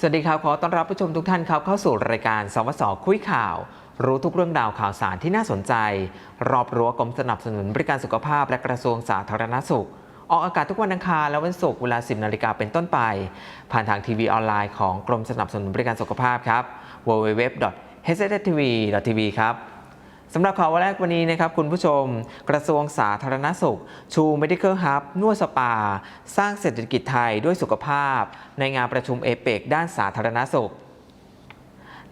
สวัสดีครับ ขอต้อนรับผู้ชมทุกท่านครับเข้าสู่รายการสวสคุยข่าว รู้ทุกเรื่องราวข่าวสารที่น่าสนใจ รอบรั้วกรมสนับสนุนบริการสุขภาพและกระทรวงสาธารณสุข ออกอากาศทุกวันอังคารและวันศุกร์เวลา 10 นาฬิกาเป็นต้นไป ผ่านทางทีวีออนไลน์ของกรมสนับสนุนบริการสุขภาพครับ www.hsttv.tv ครับ สำหรับข่าวแรกวันนี้นะครับคุณผู้ชม กระทรวงสาธารณสุข ชู Medical Hub นวดสปา สร้างเศรษฐกิจไทยด้วยสุขภาพ ในงานประชุมเอเปกด้านสาธารณสุข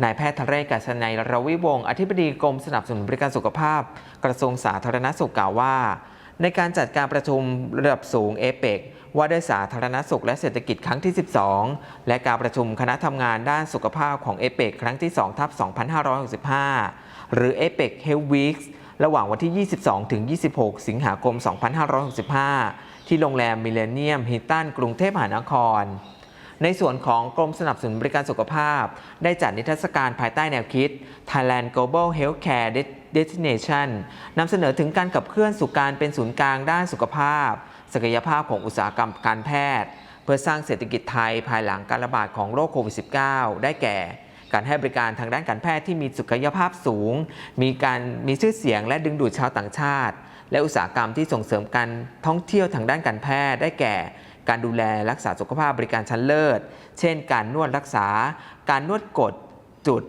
นายแพทย์ทะเรศกัชนัยรวิวงศ์อธิบดีกรมสนับสนุนบริการสุขภาพ กระทรวงสาธารณสุขกล่าวว่า ในการจัดการประชุมระดับสูงเอเปกว่าด้วยสาธารณสุขและเศรษฐกิจครั้งที่ 12 และการประชุมคณะทำงานด้านสุขภาพของเอเปกครั้งที่2ทับ2565 หรือ APEC Health Weeks ระหว่างวันที่ 22 ถึง 26 สิงหาคม 2565 ที่โรงแรมมิเลเนียมฮิลตันกรุงเทพมหานคร ในส่วนของกรมสนับสนุนบริการสุขภาพ ได้จัดนิทรรศการภายใต้แนวคิด Thailand Global Healthcare Destination นำเสนอถึงการขับเคลื่อนสู่การเป็นศูนย์กลางด้านสุขภาพ ศักยภาพของอุตสาหกรรมการแพทย์ เพื่อสร้างเศรษฐกิจไทยภายหลังการระบาดของโรคโควิด -19 ได้แก่ การให้บริการทางด้านการแพทย์ที่มีศักยภาพสูง มีการมีชื่อเสียงและดึงดูดชาวต่างชาติ และอุตสาหกรรมที่ส่งเสริมการท่องเที่ยวทางด้านการแพทย์ได้แก่การดูแลรักษาสุขภาพบริการชั้นเลิศ เช่น การนวดรักษา การนวดกดจุด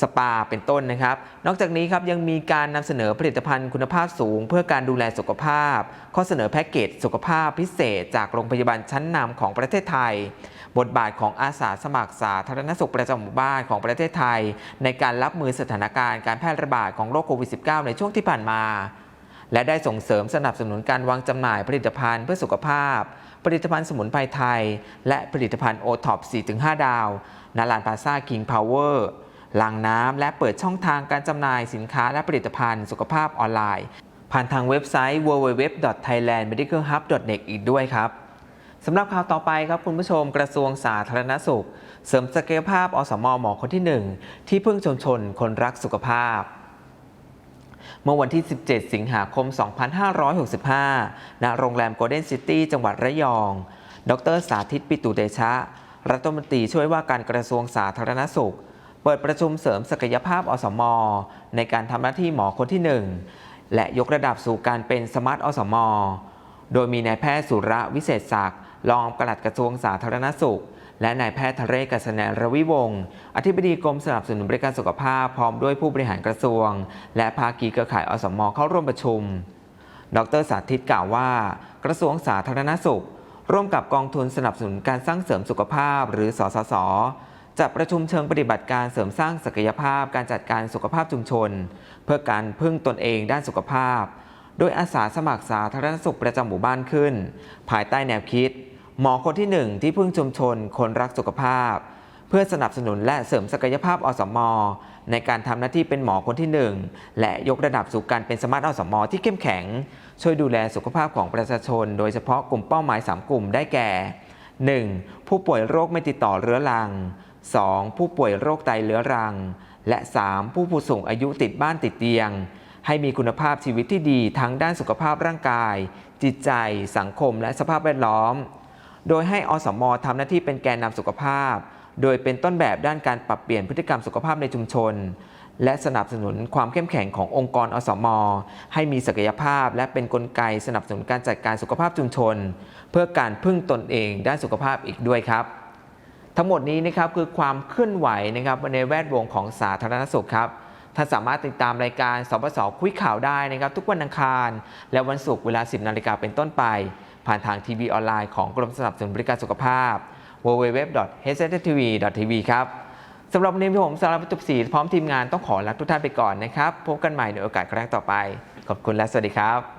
สปาเป็นต้นนะครับ นอกจากนี้ครับยังมีการนำเสนอผลิตภัณฑ์คุณภาพสูง เพื่อการดูแลสุขภาพ ข้อเสนอแพ็กเกจสุขภาพพิเศษ จากโรงพยาบาลชั้นนำของประเทศไทย บทบาทของอาสาสมัครสาธารณสุขประจำหมู่บ้านของประเทศไทย ในการรับมือสถานการณ์การแพร่ระบาดของโรคโควิด -19 ในช่วงที่ผ่านมา และได้ส่งเสริมสนับสนุนการวางจำหน่ายผลิตภัณฑ์เพื่อสุขภาพ ผลิตภัณฑ์สมุนไพรไทย และผลิตภัณฑ์โอท็อป 4-5 ดาวณลานพาซาคิงพาวเวอร์ ลังน้ำและเปิดช่องทางการจำหน่ายสินค้าและผลิตภัณฑ์สุขภาพออนไลน์ ผ่านทางเว็บไซต์ www.thailandmedicalhub.net อีกด้วยครับสำหรับข่าวต่อไปครับคุณผู้ชมกระทรวงสาธารณสุข เสริมศักยภาพอสมหมอคนที่ 1 ที่พึ่งชนชนคนรักสุขภาพเมื่อวันที่ 17 สิงหาคม 2565 ณ โรงแรมโกลเด้นซิตี้ จังหวัดระยอง ดรสาธิตปิตุเตชะ รัฐมนตรีช่วยว่าการกระทรวงสาธารณสุข เปิดประชุมเสริมศักยภาพอสม ในการทำหน้าที่หมอคนที่ 1 และยกระดับสู่การเป็นสมาร์ทอสม โดยมีนายแพทย์สุระวิเศษศักดิ์รองปลัดกระทรวงสาธารณสุข และนายแพทย์ทะเรศกัศนรวิวงศ์อธิบดีกรมสนับสนุนบริการสุขภาพพร้อมด้วยผู้บริหารกระทรวง และภาคีเครือข่ายอสม เข้าร่วมประชุม ดรสาธิตกล่าวว่า กระทรวงสาธารณสุข ร่วมกับกองทุนสนับสนุนการสร้างเสริมสุขภาพ หรือสสส จัดประชุมเชิงปฏิบัติการเสริมสร้างศักยภาพการจัดการสุขภาพชุมชน เพื่อการพึ่งตนเองด้านสุขภาพ โดยอาสาสมัครสาธารณสุขประจำหมู่บ้านขึ้น ภายใต้แนวคิด หมอคนที่หนึ่งที่พึ่งชุมชน คนรักสุขภาพ เพื่อสนับสนุนและเสริมศักยภาพอสมอในการทำหน้าที่เป็นหมอคนที่หนึ่งและยกระดับสู่การเป็นสมาร์ทอสมอที่เข้มแข็ง ช่วยดูแลสุขภาพของประชาชน โดยเฉพาะกลุ่มเป้าหมาย 3 กลุ่มได้แก่ 1. ผู้ป่วยโรคไม่ติดต่อเรื้อรัง 2. ผู้ป่วยโรคไตเรื้อรัง และ 3. ผู้ผู้สูงอายุติดบ้านติดเตียง ให้มีคุณภาพชีวิตที่ดีทั้งด้านสุขภาพร่างกาย จิตใจ สังคม และสภาพแวดล้อม โดยให้อสมทำหน้าที่เป็นแกนนำสุขภาพ โดยเป็นต้นแบบด้านการปรับเปลี่ยนพฤติกรรมสุขภาพในชุมชน และสนับสนุนความเข้มแข็งขององค์กรอสม ให้มีศักยภาพ และเป็นนกลไกสนับสนุนการจัดการสุขภาพชุมชน เพื่อการพึ่งตนเองด้านสุขภาพอีกด้วยครับ ทั้งหมดนี้นะครับคือความเคลื่อนไหวนะครับในแวดวงของสาธารณสุขครับท่านสามารถติดตามรายการสปสคุยข่าวได้นะครับ ทุกวันอังคาร และวันศุกร์เวลา 10 นาฬิกาเป็นต้นไป ผ่านทางทีวีออนไลน์ของกรมสนับสนุนบริการสุขภาพ www.hsttv.tv ครับสำหรับวันนี้ผมสารพัตุศรีพร้อมทีมงานต้องขอลาทุกท่านไปก่อนนะครับ พบกันใหม่ในโอกาสครั้งต่อไป ขอบคุณและสวัสดีครับ